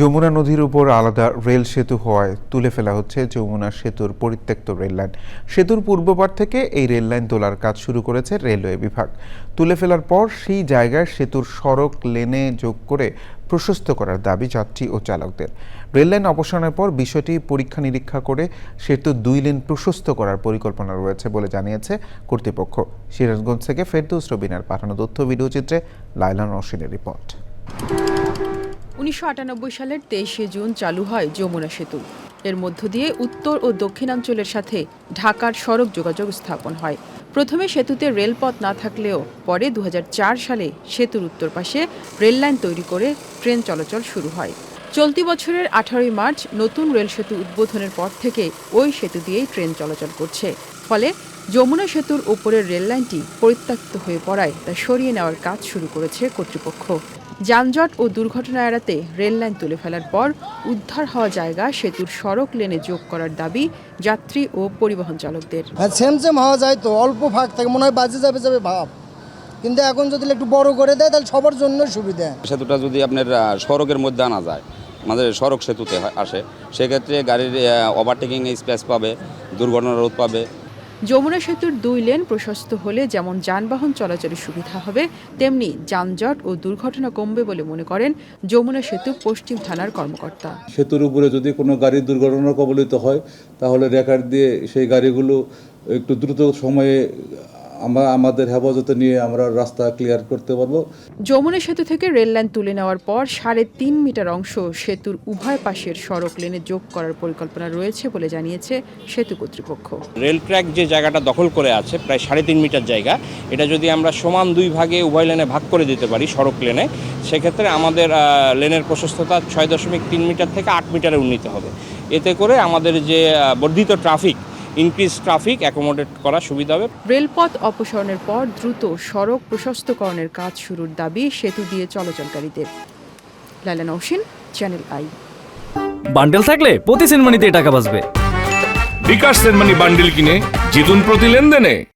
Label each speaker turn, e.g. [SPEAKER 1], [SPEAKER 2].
[SPEAKER 1] যমুনা নদীর উপর আলাদা রেল সেতু হওয়ায় তুলে ফেলা হচ্ছে যমুনা সেতুর পরিত্যক্ত রেল লাইন। সেতুর পূর্বপার থেকে এই রেল লাইন তোলার কাজ শুরু করেছে রেলওয়ে বিভাগ। তুলে ফেলার পর সেই জায়গায় সেতুর সড়ক লেনে যোগ করে প্রশস্ত করার দাবি যাত্রী ও চালকদের। রেল লাইন অপসারণের পর বিষয়টি পরীক্ষা নিরীক্ষা করে সেতু দুই লেন প্রশস্ত করার পরিকল্পনা রয়েছে বলে জানিয়েছে কর্তৃপক্ষ। সিরাজগঞ্জ থেকে ফেরদৌস রবিনার পাঠানো তথ্য ভিডিওচিত্রে লাইলান রশিনের রিপোর্ট।
[SPEAKER 2] উনিশশো আটানব্বই সালের তেইশে জুন চালু হয় যমুনা সেতু। এর মধ্য দিয়ে উত্তর ও দক্ষিণাঞ্চলের সাথে ঢাকার সড়ক যোগাযোগ স্থাপন হয়। প্রথমে সেতুতে রেলপথ না থাকলেও পরে দু হাজার চার সালে সেতুর উত্তর পাশে রেল লাইন তৈরি করে ট্রেন চলাচল শুরু হয়। চলতি বছরের আঠারোই মার্চ নতুন রেল সেতু উদ্বোধনের পর থেকে ওই সেতু দিয়েই ট্রেন চলাচল করছে। ফলে যমুনা সেতুর ওপরের রেল লাইনটি পরিত্যক্ত হয়ে পড়ায় তা সরিয়ে নেওয়ার কাজ শুরু করেছে কর্তৃপক্ষ। যানজট ও দুর্ঘটনা এড়াতে রেল লাইন তুলে ফেলার পর উদ্ধার হওয়া জায়গা সেতুর সড়ক লেনে যোগ করার দাবি যাত্রী ও পরিবহন চালকদের।
[SPEAKER 3] হ্যাঁ সেম সেম হওয়া যায় তো অল্প ফাঁক থাকে মনে হয় বাজে যাবে যাবে ভাব। কিন্তু এখন যদি একটু বড় করে দেয় তাহলে সবার জন্য সুবিধা।
[SPEAKER 4] সেতুটা যদি আপনার সড়কের মধ্যে আনা যায় আমাদের সড়ক সেতুতে হয়- আসে সেক্ষেত্রে গাড়ির ওভারটেকিং স্পেস পাবে দুর্ঘটনা রোধ পাবে
[SPEAKER 2] যমুনা সেতুর দুই লেন প্রশস্ত হলে যেমন যানবাহন চলাচলের সুবিধা হবে, তেমনি যানজট ও দুর্ঘটনা কমবে বলে মনে করেন যমুনা সেতু পশ্চিম থানার কর্মকর্তা।
[SPEAKER 5] সেতুর উপরে যদি কোনো গাড়ি দুর্ঘটনা কবলিত হয়, তাহলে রেকার দিয়ে সেই গাড়িগুলো একটু দ্রুত সময়ে আমরা আমাদের হেফাজতে নিয়ে আমরা রাস্তা ক্লিয়ার করতে পারব।
[SPEAKER 2] যমুনা সেতু থেকে রেল লাইন তুলে নেওয়ার পর সাড়ে তিন মিটার অংশ সেতুর উভয় পাশের সড়ক লেনে যোগ করার পরিকল্পনা রয়েছে বলে জানিয়েছে সেতু কর্তৃপক্ষ।
[SPEAKER 6] রেল ট্র্যাক যে জায়গাটা দখল করে আছে প্রায় সাড়ে তিন মিটার জায়গা এটা যদি আমরা সমান দুই ভাগে উভয় লেনে ভাগ করে দিতে পারি সড়ক লেনে সেক্ষেত্রে আমাদের লেনের প্রশস্ততা ছয় দশমিক তিন মিটার থেকে আট মিটারে উন্নীত হবে। এতে করে আমাদের যে বর্ধিত ট্রাফিক ইনক্রিজ ট্রাফিক অ্যাকোমোডেট করা সুবিধা হবে।
[SPEAKER 2] রেলপথ অপসারণের পর দ্রুত সড়ক প্রশস্তকরণের কাজ শুরুর দাবি সেতু দিয়ে চলাচলকারীদের। লালা নৌসিন চ্যানেল আই।
[SPEAKER 7] বান্ডেল থাকলে প্রতি সেনমানিতে টাকা বাঁচবে।
[SPEAKER 8] বিকাশ সেনমানি বান্ডেল কিনে জিতুন প্রতি লেনদেনে।